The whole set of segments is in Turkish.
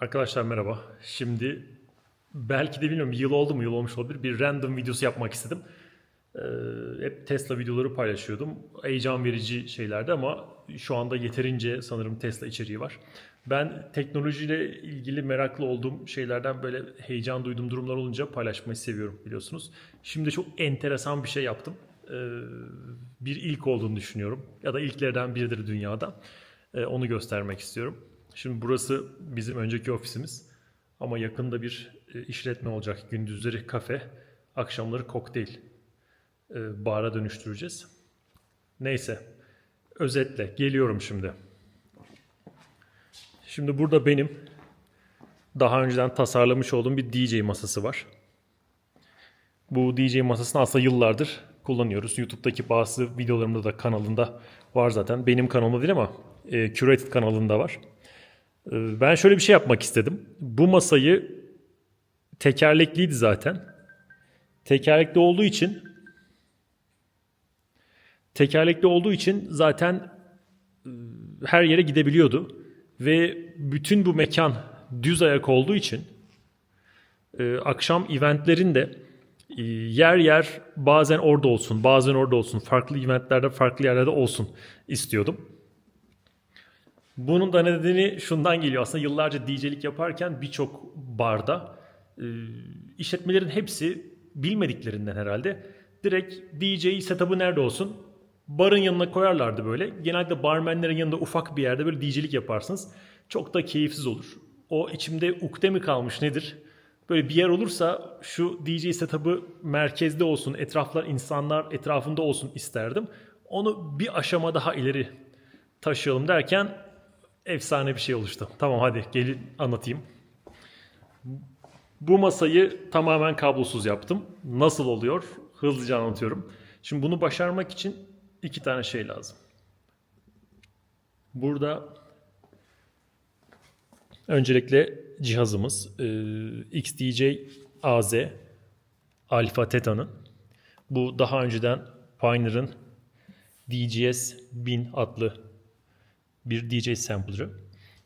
Arkadaşlar merhaba. Şimdi belki de bilmiyorum yıl oldu mu yıl olmuş olabilir. Bir random videosu yapmak istedim. Ee, hep Tesla videoları paylaşıyordum. Heyecan verici şeylerdi ama şu anda yeterince sanırım Tesla içeriği var. Ben teknolojiyle ilgili meraklı olduğum şeylerden böyle heyecan duyduğum durumlar olunca paylaşmayı seviyorum biliyorsunuz. Şimdi çok enteresan bir şey yaptım. Ee, bir ilk olduğunu düşünüyorum. Ya da ilklerden biridir dünyada. Ee, onu göstermek istiyorum. Şimdi burası bizim önceki ofisimiz. Ama yakında bir e, işletme olacak. Gündüzleri kafe, akşamları kokteyl e, bara dönüştüreceğiz. Neyse. Özetle geliyorum şimdi. Şimdi burada benim daha önceden tasarlamış olduğum bir DJ masası var. Bu DJ masasını aslında yıllardır kullanıyoruz. YouTube'daki bazı videolarımda da kanalında var zaten. Benim kanalımda değil ama e, Curated kanalında var. E, ben şöyle bir şey yapmak istedim. Bu masayı tekerlekliydi zaten. Tekerlekli olduğu için tekerlekli olduğu için zaten e, her yere gidebiliyordu. Ve bütün bu mekan düz ayak olduğu için e, akşam eventlerinde e, yer yer bazen orada olsun, bazen orada olsun, farklı eventlerde, farklı yerlerde olsun istiyordum. Bunun da nedeni şundan geliyor. Aslında yıllarca DJ'lik yaparken birçok barda e, işletmelerin hepsi bilmediklerinden herhalde direkt DJ setup'ı nerede olsun? Barın yanına koyarlardı böyle. Genelde barmenlerin yanında ufak bir yerde böyle DJ'lik yaparsınız. Çok da keyifsiz olur. O içimde ukde mi kalmış nedir? Böyle bir yer olursa şu DJ setup'ı merkezde olsun, etraflar insanlar etrafında olsun isterdim. Onu bir aşama daha ileri taşıyalım derken efsane bir şey oluştu. Tamam hadi gelin anlatayım. Bu masayı tamamen kablosuz yaptım. Nasıl oluyor? Hızlıca anlatıyorum. Şimdi bunu başarmak için iki tane şey lazım. Burada öncelikle cihazımız e, XDJ AZ Alpha Teta'nın. Bu daha önceden Pioneer'ın DGS 1000 adlı bir DJ sampler'ı.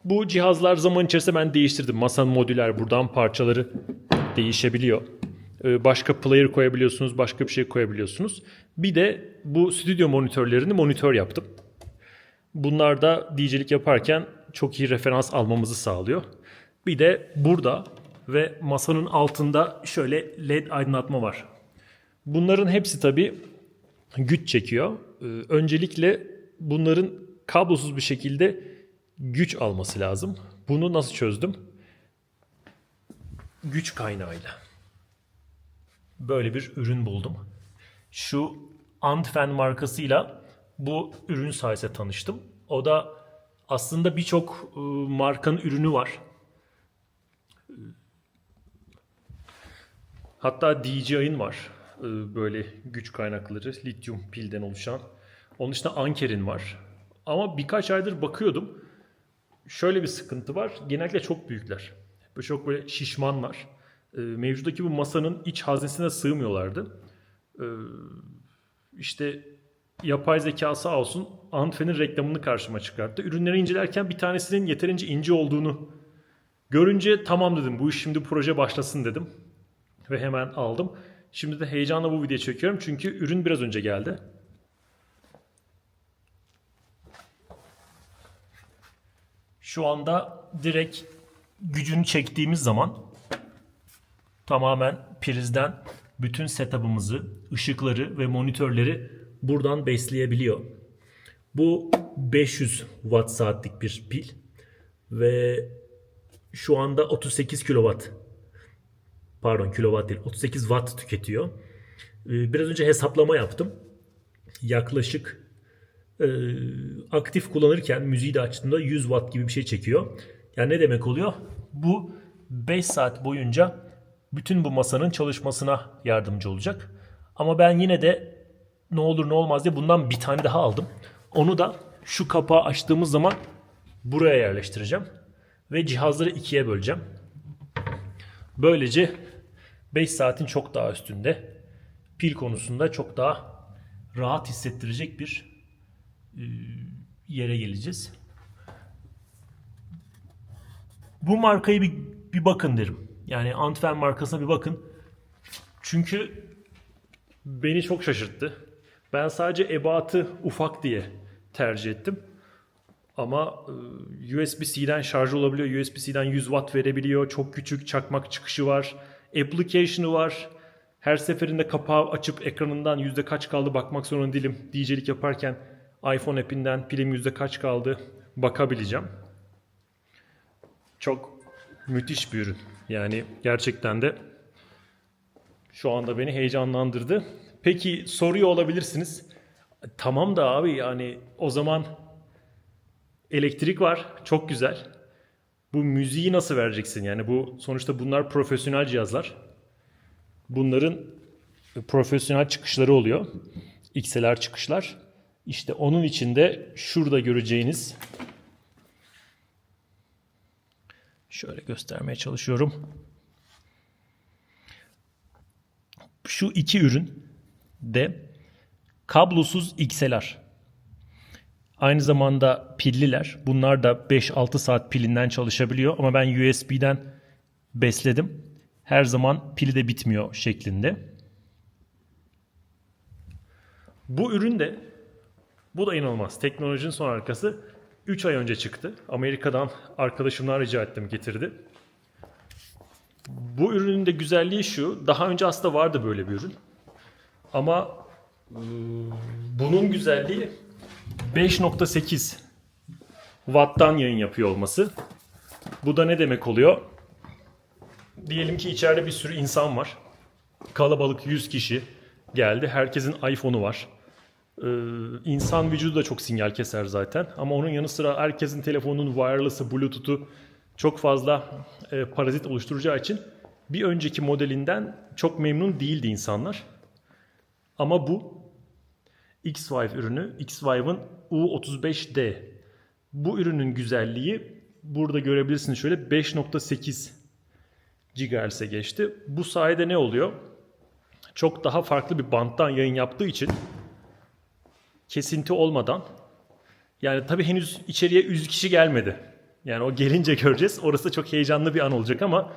Bu cihazlar zaman içerisinde ben değiştirdim. Masanın modüler buradan parçaları değişebiliyor. Ee, Başka player koyabiliyorsunuz, başka bir şey koyabiliyorsunuz. Bir de bu stüdyo monitörlerini monitör yaptım. Bunlar da DJ'lik yaparken çok iyi referans almamızı sağlıyor. Bir de burada ve masanın altında şöyle led aydınlatma var. Bunların hepsi tabii güç çekiyor. Ee, Öncelikle bunların kablosuz bir şekilde güç alması lazım. Bunu nasıl çözdüm? Güç kaynağıyla. Böyle bir ürün buldum. Şu Antfen markasıyla bu ürün sayesinde tanıştım. O da aslında birçok e, markanın ürünü var. Hatta DJI'ın var. e, Böyle güç kaynakları, lityum pilden oluşan. Onun dışında Anker'in var. Ama birkaç aydır bakıyordum. Şöyle bir sıkıntı var. Genellikle çok büyükler. Böyle çok böyle şişmanlar. E, Mevcuttaki bu masanın iç haznesine sığmıyorlardı. E, İşte yapay zeka sağ olsun Antfen'in reklamını karşıma çıkarttı. Ürünleri incelerken bir tanesinin yeterince ince olduğunu görünce tamam dedim bu iş şimdi proje başlasın dedim. Ve hemen aldım. Şimdi de heyecanla bu videoyu çekiyorum çünkü ürün biraz önce geldi. Şu anda direkt gücünü çektiğimiz zaman tamamen prizden bütün setup'ımızı, ışıkları ve monitörleri buradan besleyebiliyor. Bu 500 watt saatlik bir pil ve şu anda 38 kilowatt pardon kilowatt değil 38 watt tüketiyor. Ee, Biraz önce hesaplama yaptım. Yaklaşık e, aktif kullanırken müziği de açtığımda 100 watt gibi bir şey çekiyor. Yani ne demek oluyor? Bu 5 saat boyunca bütün bu masanın çalışmasına yardımcı olacak. Ama ben yine de ne olur ne olmaz diye bundan bir tane daha aldım. Onu da şu kapağı açtığımız zaman buraya yerleştireceğim. Ve cihazları ikiye böleceğim. Böylece 5 saatin çok daha üstünde pil konusunda çok daha rahat hissettirecek bir yere geleceğiz. Bu markayı bir, bir bakın derim. Yani Antwerp markasına bir bakın. Çünkü beni çok şaşırttı. Ben sadece ebatı ufak diye tercih ettim. Ama e, USB-C'den şarj olabiliyor. USB-C'den 100 watt verebiliyor. Çok küçük çakmak çıkışı var. Application'ı var. Her seferinde kapağı açıp ekranından yüzde kaç kaldı bakmak zorunda değilim. DJ'lik yaparken iPhone app'inden pilim yüzde kaç kaldı bakabileceğim. Çok müthiş bir ürün. Yani gerçekten de şu anda beni heyecanlandırdı. Peki soruyor olabilirsiniz. Tamam da abi yani o zaman elektrik var. Çok güzel. Bu müziği nasıl vereceksin? Yani bu sonuçta bunlar profesyonel cihazlar. Bunların profesyonel çıkışları oluyor. XLR çıkışlar. İşte onun içinde şurada göreceğiniz şöyle göstermeye çalışıyorum. Şu iki ürün de kablosuz XLR. Aynı zamanda pilliler. Bunlar da 5-6 saat pilinden çalışabiliyor ama ben USB'den besledim. Her zaman pili de bitmiyor şeklinde. Bu ürün de bu da inanılmaz. Teknolojinin son arkası 3 ay önce çıktı. Amerika'dan arkadaşımdan rica ettim getirdi. Bu ürünün de güzelliği şu. Daha önce aslında vardı böyle bir ürün. Ama ıı, bunun güzelliği 5.8 watttan yayın yapıyor olması. Bu da ne demek oluyor? Diyelim ki içeride bir sürü insan var. Kalabalık 100 kişi geldi. Herkesin iPhone'u var. Ee, insan vücudu da çok sinyal keser zaten. Ama onun yanı sıra herkesin telefonunun wireless'ı, bluetooth'u çok fazla e, parazit oluşturacağı için bir önceki modelinden çok memnun değildi insanlar. Ama bu X-Vive ürünü, X-Vive'ın U35D. Bu ürünün güzelliği burada görebilirsiniz şöyle 5.8 GHz'e geçti. Bu sayede ne oluyor? Çok daha farklı bir banttan yayın yaptığı için kesinti olmadan yani tabii henüz içeriye 100 kişi gelmedi. Yani o gelince göreceğiz. Orası çok heyecanlı bir an olacak ama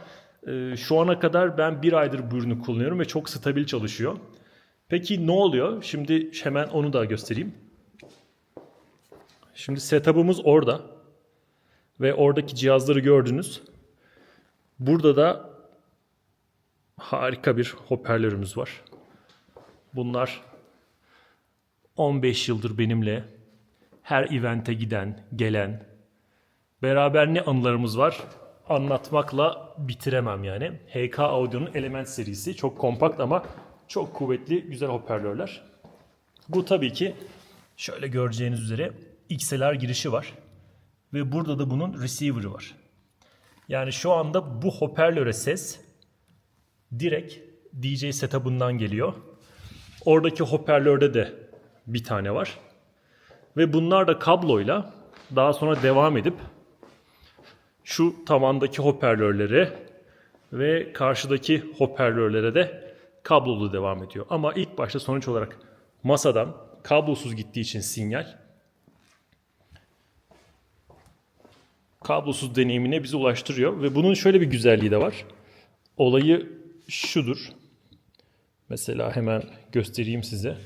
e, şu ana kadar ben bir aydır bu ürünü kullanıyorum ve çok stabil çalışıyor. Peki ne oluyor? Şimdi hemen onu da göstereyim. Şimdi setup'ımız orada. Ve oradaki cihazları gördünüz. Burada da harika bir hoparlörümüz var. Bunlar 15 yıldır benimle her evente giden, gelen, beraber ne anılarımız var anlatmakla bitiremem yani. HK Audio'nun Element serisi çok kompakt ama çok kuvvetli, güzel hoparlörler. Bu tabii ki şöyle göreceğiniz üzere XLR girişi var. Ve burada da bunun receiver'ı var. Yani şu anda bu hoparlöre ses direkt DJ setup'ından geliyor. Oradaki hoparlörde de bir tane var. Ve bunlar da kabloyla daha sonra devam edip şu tavandaki hoparlörlere ve karşıdaki hoparlörlere de kablolu devam ediyor. Ama ilk başta sonuç olarak masadan kablosuz gittiği için sinyal kablosuz deneyimine bizi ulaştırıyor ve bunun şöyle bir güzelliği de var. Olayı şudur. Mesela hemen göstereyim size.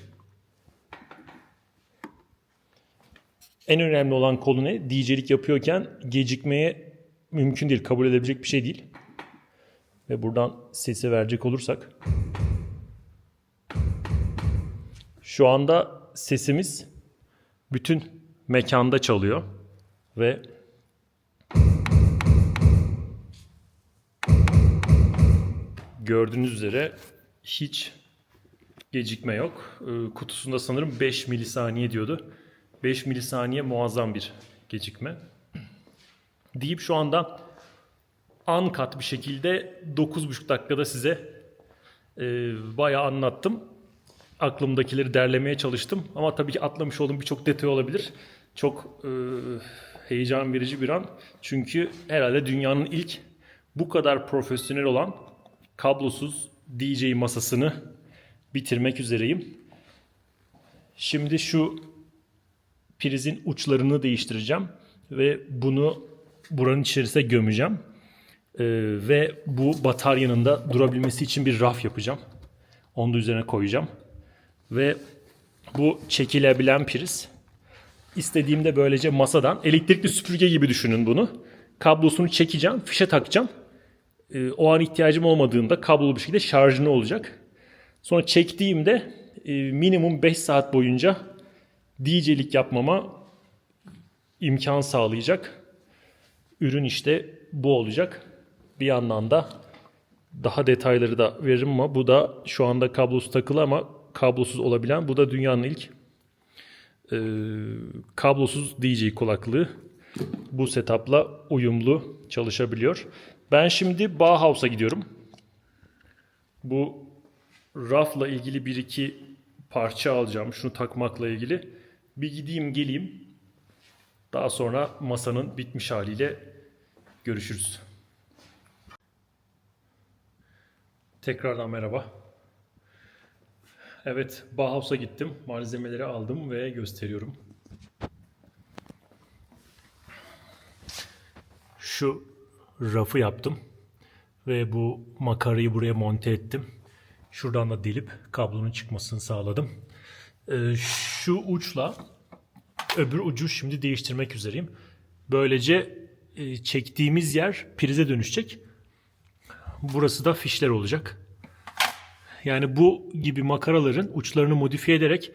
En önemli olan konu ne? DJ'lik yapıyorken gecikmeye mümkün değil, kabul edebilecek bir şey değil. Ve buradan sesi verecek olursak. Şu anda sesimiz bütün mekanda çalıyor ve gördüğünüz üzere hiç gecikme yok. Ee, Kutusunda sanırım 5 milisaniye diyordu. 5 milisaniye muazzam bir gecikme. Deyip şu anda uncut bir şekilde 9,5 dakikada size e, bayağı anlattım. Aklımdakileri derlemeye çalıştım. Ama tabii ki atlamış olduğum birçok detay olabilir. Çok e, heyecan verici bir an. Çünkü herhalde dünyanın ilk bu kadar profesyonel olan kablosuz DJ masasını bitirmek üzereyim. Şimdi şu prizin uçlarını değiştireceğim ve bunu buranın içerisine gömeceğim. Ee, ve bu bataryanın da durabilmesi için bir raf yapacağım. Onu da üzerine koyacağım. Ve bu çekilebilen priz. İstediğimde böylece masadan elektrikli süpürge gibi düşünün bunu. Kablosunu çekeceğim, fişe takacağım. Ee, o an ihtiyacım olmadığında kablolu bir şekilde şarjını olacak. Sonra çektiğimde e, minimum 5 saat boyunca DJ'lik yapmama imkan sağlayacak. Ürün işte bu olacak. Bir yandan da daha detayları da veririm ama bu da şu anda kablosuz takılı ama kablosuz olabilen. Bu da dünyanın ilk e, kablosuz DJ kulaklığı. Bu setupla uyumlu çalışabiliyor. Ben şimdi Bauhaus'a gidiyorum. Bu rafla ilgili bir iki parça alacağım. Şunu takmakla ilgili. Bir gideyim geleyim. Daha sonra masanın bitmiş haliyle görüşürüz. Tekrardan merhaba. Evet, Bauhaus'a gittim. Malzemeleri aldım ve gösteriyorum. Şu rafı yaptım. Ve bu makarayı buraya monte ettim. Şuradan da delip kablonun çıkmasını sağladım. Ee, şu uçla öbür ucu şimdi değiştirmek üzereyim. Böylece e, çektiğimiz yer prize dönüşecek. Burası da fişler olacak. Yani bu gibi makaraların uçlarını modifiye ederek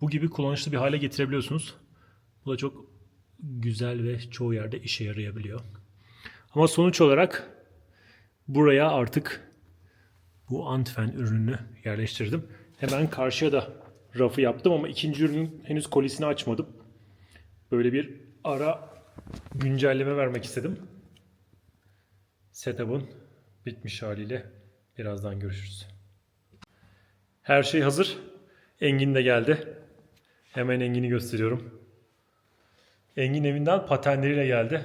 bu gibi kullanışlı bir hale getirebiliyorsunuz. Bu da çok güzel ve çoğu yerde işe yarayabiliyor. Ama sonuç olarak buraya artık bu Antfen ürününü yerleştirdim. Hemen karşıya da rafı yaptım ama ikinci ürünün henüz kolisini açmadım. Böyle bir ara güncelleme vermek istedim. Setup'ın bitmiş haliyle birazdan görüşürüz. Her şey hazır. Engin de geldi. Hemen Engin'i gösteriyorum. Engin evinden patenleriyle geldi.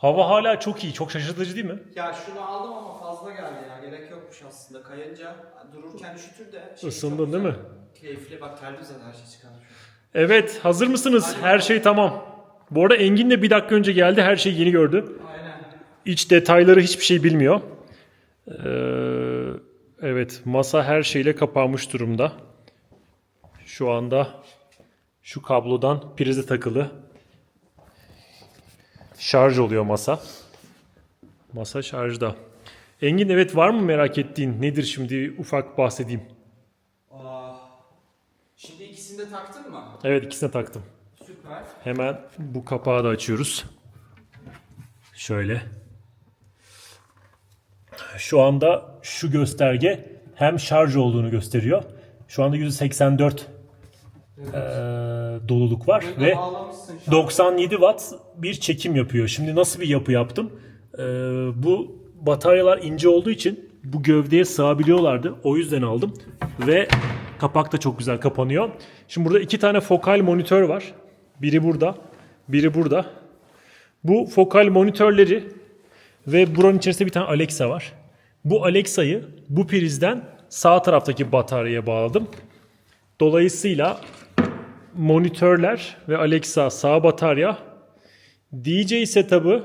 Hava hala çok iyi. Çok şaşırtıcı değil mi? Ya şunu aldım ama fazla geldi ya. Gerek yokmuş aslında. Kayınca dururken üşütür de. şey Isındın değil mi? Keyifli. Bak terli zaten her şey an. Evet, hazır mısınız? Her şey tamam. Bu arada Engin de bir dakika önce geldi. Her şeyi yeni gördü. Aynen. İç detayları hiçbir şey bilmiyor. Ee, evet, masa her şeyle kapanmış durumda. Şu anda şu kablodan prize takılı. Şarj oluyor masa. Masa şarjda. Engin evet var mı merak ettiğin? Nedir şimdi ufak bahsedeyim. Aa, şimdi ikisini de taktın mı? Evet ikisine taktım. Süper. Hemen bu kapağı da açıyoruz. Şöyle. Şu anda şu gösterge hem şarj olduğunu gösteriyor. Şu anda %84 eee, doluluk var ve şu an. 97 watt bir çekim yapıyor. Şimdi nasıl bir yapı yaptım? Eee, bu bataryalar ince olduğu için bu gövdeye sığabiliyorlardı. O yüzden aldım. Ve kapak da çok güzel kapanıyor. Şimdi burada iki tane fokal monitör var. Biri burada, biri burada. Bu fokal monitörleri ve buranın içerisinde bir tane Alexa var. Bu Alexa'yı bu prizden sağ taraftaki bataryaya bağladım. Dolayısıyla monitörler ve Alexa sağ batarya. DJ setup'ı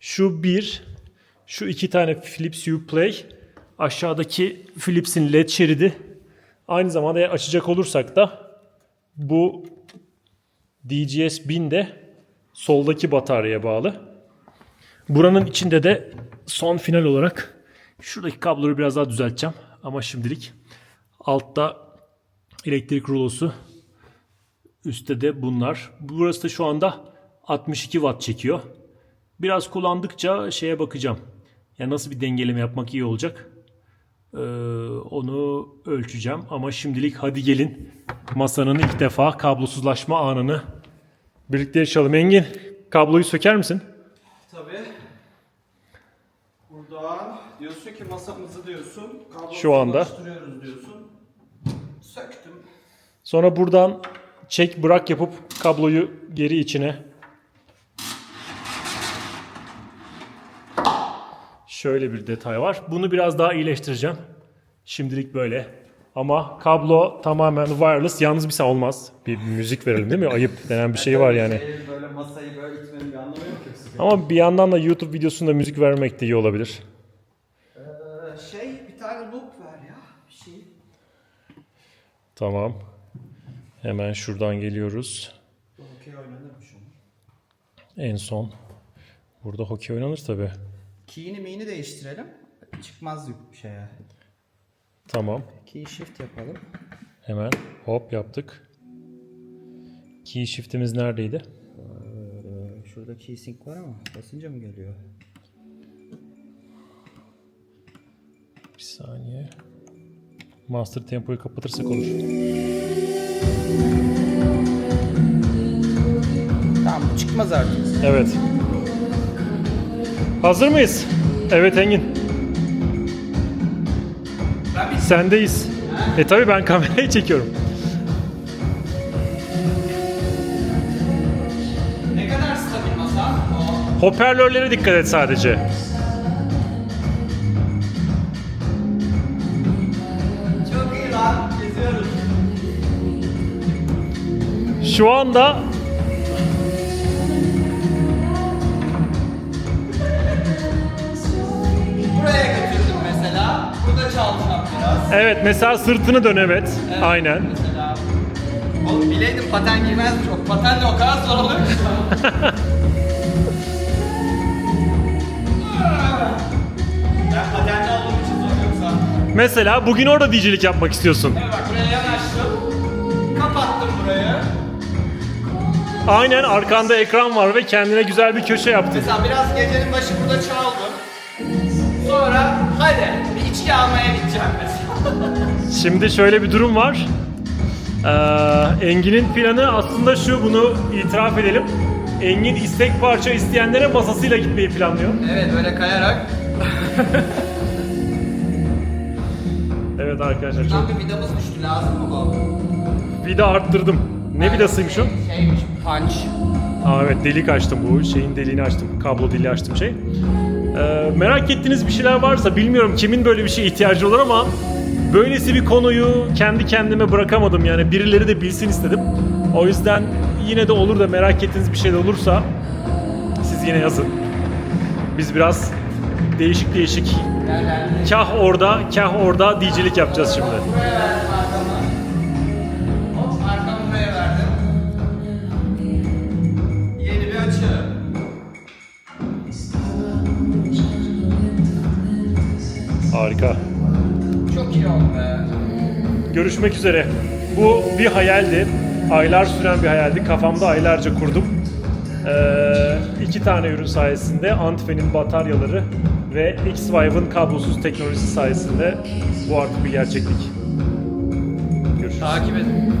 şu bir, şu iki tane Philips Uplay, aşağıdaki Philips'in LED şeridi. Aynı zamanda açacak olursak da bu DGS 1000 de soldaki bataryaya bağlı. Buranın içinde de son final olarak şuradaki kabloları biraz daha düzelteceğim. Ama şimdilik altta elektrik rulosu Üstte de bunlar. Burası da şu anda 62 watt çekiyor. Biraz kullandıkça şeye bakacağım. Yani nasıl bir dengeleme yapmak iyi olacak. Ee, onu ölçeceğim. Ama şimdilik hadi gelin masanın ilk defa kablosuzlaşma anını birlikte yaşayalım. Engin kabloyu söker misin? Tabii. Burada diyorsun ki masamızı diyorsun. Şu anda. diyorsun. Söktüm. Sonra buradan çek bırak yapıp kabloyu geri içine Şöyle bir detay var. Bunu biraz daha iyileştireceğim. Şimdilik böyle. Ama kablo tamamen wireless. Yalnız bir olmaz. Bir müzik verelim değil mi? Ayıp denen bir şey var yani. Şey, böyle masayı böyle itmenin bir anlamı yok yoksa. Ama bir yandan da YouTube videosunda müzik vermek de iyi olabilir. Ee, şey bir tane loop ver ya. Bir şey. Tamam. Hemen şuradan geliyoruz. Okey oynanırmış onun. En son. Burada hokey oynanır tabi. Key'ini miyini değiştirelim. Çıkmaz bir şeye. Tamam. Key shift yapalım. Hemen hop yaptık. Key shift'imiz neredeydi? Ee, şurada key sync var ama basınca mı geliyor? Bir saniye. Master tempoyu kapatırsak olur. Tamam bu çıkmaz artık. Evet. Hazır mıyız? Evet Engin. Sendeyiz. E tabi ben kamerayı çekiyorum. ne kadar stabil masa? Hoparlörlere dikkat et sadece. çok iyi lan. Geziyoruz. Şu anda evet mesela sırtını dön evet. Aynen. Mesela. Oğlum bileydim paten giymezmiş. O paten de o kadar zor oluyor ki. ben patenci olduğum için zor yoksa. Mesela bugün orada DJ'lik yapmak istiyorsun. Evet bak buraya yanaştım. Kapattım burayı. Aynen arkanda ekran var ve kendine güzel bir köşe yaptın. Mesela biraz gecenin başı burada çaldım. Sonra hadi içki almaya gideceğim mesela. Şimdi şöyle bir durum var. Ee, Engin'in planı aslında şu bunu itiraf edelim. Engin istek parça isteyenlere masasıyla gitmeyi planlıyor. Evet böyle kayarak. Evet arkadaşlar çok Şuradan bir vidamız düştü lazım mı bu? vida arttırdım. Ne vidasıymış o? Şeymiş punch. Aa, evet delik açtım bu şeyin deliğini açtım. Kablo deliği açtım şey. Ee, merak ettiğiniz bir şeyler varsa bilmiyorum kimin böyle bir şeye ihtiyacı olur ama böylesi bir konuyu kendi kendime bırakamadım yani birileri de bilsin istedim. O yüzden yine de olur da merak ettiğiniz bir şey de olursa siz yine yazın. Biz biraz değişik değişik kah orada kah orada DJ'lik yapacağız şimdi. Harika. Çok iyi oldu be. Görüşmek üzere. Bu bir hayaldi. Aylar süren bir hayaldi. Kafamda aylarca kurdum. Ee, iki tane ürün sayesinde Antfen'in bataryaları ve X-Vive'ın kablosuz teknolojisi sayesinde bu artık bir gerçeklik. Görüşürüz. Takip edin.